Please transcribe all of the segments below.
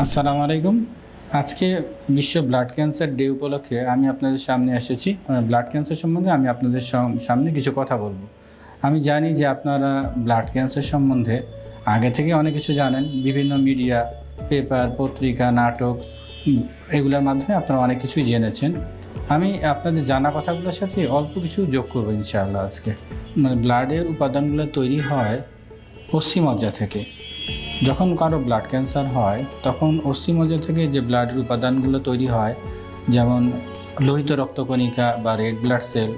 আসসালামু আলাইকুম। আজকে বিশ্ব ব্লাড ক্যান্সার ডে উপলক্ষে আমি আপনাদের সামনে এসেছি। ব্লাড ক্যান্সার সম্বন্ধে আমি আপনাদের সামনে কিছু কথা বলব। আমি জানি যে আপনারা ব্লাড ক্যান্সার সম্বন্ধে আগে থেকে অনেক কিছু জানেন। বিভিন্ন মিডিয়া, পেপার, পত্রিকা, নাটক এগুলোর মাধ্যমে আপনারা অনেক কিছুই জেনেছেন। আমি আপনাদের জানা কথাগুলোর সাথে অল্প কিছু যোগ করব ইনশাআল্লাহ আজকে। মানে ব্লাডের উপাদানগুলো তৈরি হয় অস্থিমজ্জা থেকে। যখন কারও ব্লাড ক্যান্সার হয়, তখন অস্থিমজ্জা থেকে যে ব্লাডের উপাদানগুলো তৈরি হয়, যেমন লোহিত রক্তকণিকা বা রেড ব্লাড সেল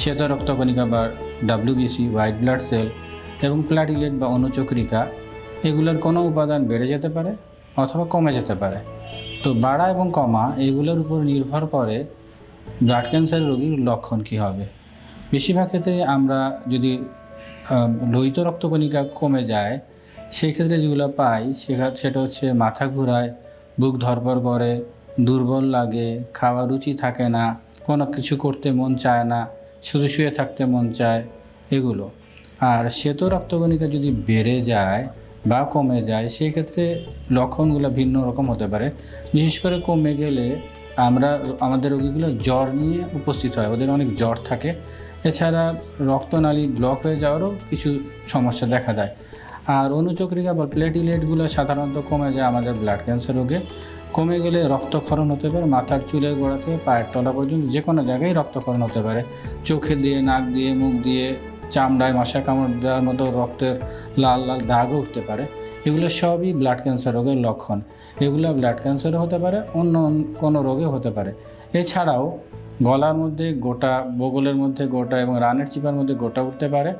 শ্বেত রক্তকণিকা বা ডাব্লিউবিসি হোয়াইট ব্লাড সেল এবং প্লাটিলেট বা অনুচক্রিকা, এগুলোর কোনো উপাদান বেড়ে যেতে পারে অথবা কমে যেতে পারে। তো বাড়া এবং কমা এগুলোর উপর নির্ভর করে ব্লাড ক্যান্সার রোগীর লক্ষণ কী হবে। বেশিরভাগ ক্ষেত্রে আমরা যদি লোহিত রক্তকণিকা কমে যায় সেই ক্ষেত্রে যেগুলো পাই সেটা হচ্ছে মাথা ঘুরায়, বুক ধরপর করে, দুর্বল লাগে, খাওয়ার রুচি থাকে না, কোনো কিছু করতে মন চায় না, শুধু শুয়ে থাকতে মন চায়, এগুলো। আর শ্বেত রক্তগণিকা যদি বেড়ে যায় বা কমে যায় সেক্ষেত্রে লক্ষণগুলো ভিন্ন রকম হতে পারে। বিশেষ করে কমে গেলে আমরা, আমাদের রোগীগুলো জ্বর নিয়ে উপস্থিত হয়, ওদের অনেক জ্বর থাকে। এছাড়া রক্তনালী ব্লক হয়ে যাওয়ারও কিছু সমস্যা দেখা দেয়। আর অনুচক্রিকা বা প্লেটিলেটগুলো সাধারণত কমে যায় আমাদের ব্লাড ক্যান্সার রোগে। কমে গেলে রক্তক্ষরণ হতে পারে, মাথার চুলের গোড়া থেকে পায়ের তলা পর্যন্ত যে কোনো জায়গায় রক্তক্ষরণ হতে পারে। চোখে দিয়ে, নাক দিয়ে, মুখ দিয়ে, চামড়ায় মশা কামড় দেওয়ার মতো রক্তের লাল লাল দাগও উঠতে পারে। এগুলো সবই ব্লাড ক্যান্সার রোগের লক্ষণ। এগুলো ব্লাড ক্যান্সারও হতে পারে, অন্য কোনো রোগে হতে পারে। এছাড়াও গলার মধ্যে গোটা, বগলের মধ্যে গোটা এবং রানের চিপার মধ্যে গোটা উঠতে পারে।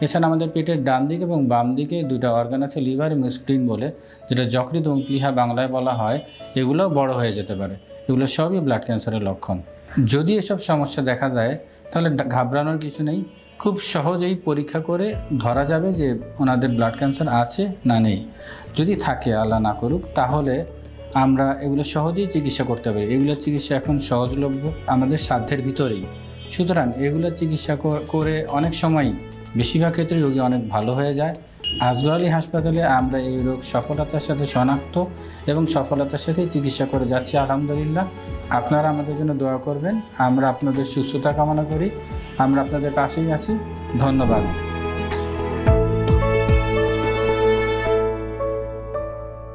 এছাড়া আমাদের পেটের ডান দিকে এবং বাম দিকে দুইটা অর্গান আছে লিভার এবং স্প্লিন বলে, যেটা যকৃত এবং প্লিহা বাংলায় বলা হয়। এগুলোও বড় হয়ে যেতে পারে। এগুলো সবই ব্লাড ক্যান্সারের লক্ষণ। যদি এসব সমস্যা দেখা যায় তাহলে ঘাবড়ানোর কিছু নেই। খুব সহজেই পরীক্ষা করে ধরা যাবে যে ওনাদের ব্লাড ক্যান্সার আছে না নেই। যদি থাকে, আল্লাহ না করুক, তাহলে আমরা এগুলো সহজেই চিকিৎসা করতে পারি। এগুলোর চিকিৎসা এখন সহজলভ্য আমাদের সাধ্যের ভিতরেই। সুতরাং এগুলোর চিকিৎসা করে অনেক সময়ই বেশিরভাগ ক্ষেত্রে রোগী অনেক ভালো হয়ে যায়। আজগর আলী হাসপাতালে আমরা এই রোগ সফলতার সাথে শনাক্ত এবং সফলতার সাথে চিকিৎসা করে যাচ্ছি, আলহামদুলিল্লাহ। আপনারা আমাদের জন্য দোয়া করবেন। আমরা আপনাদের সুস্থতা কামনা করি। আমরা আপনাদের পাশেই আছি। ধন্যবাদ।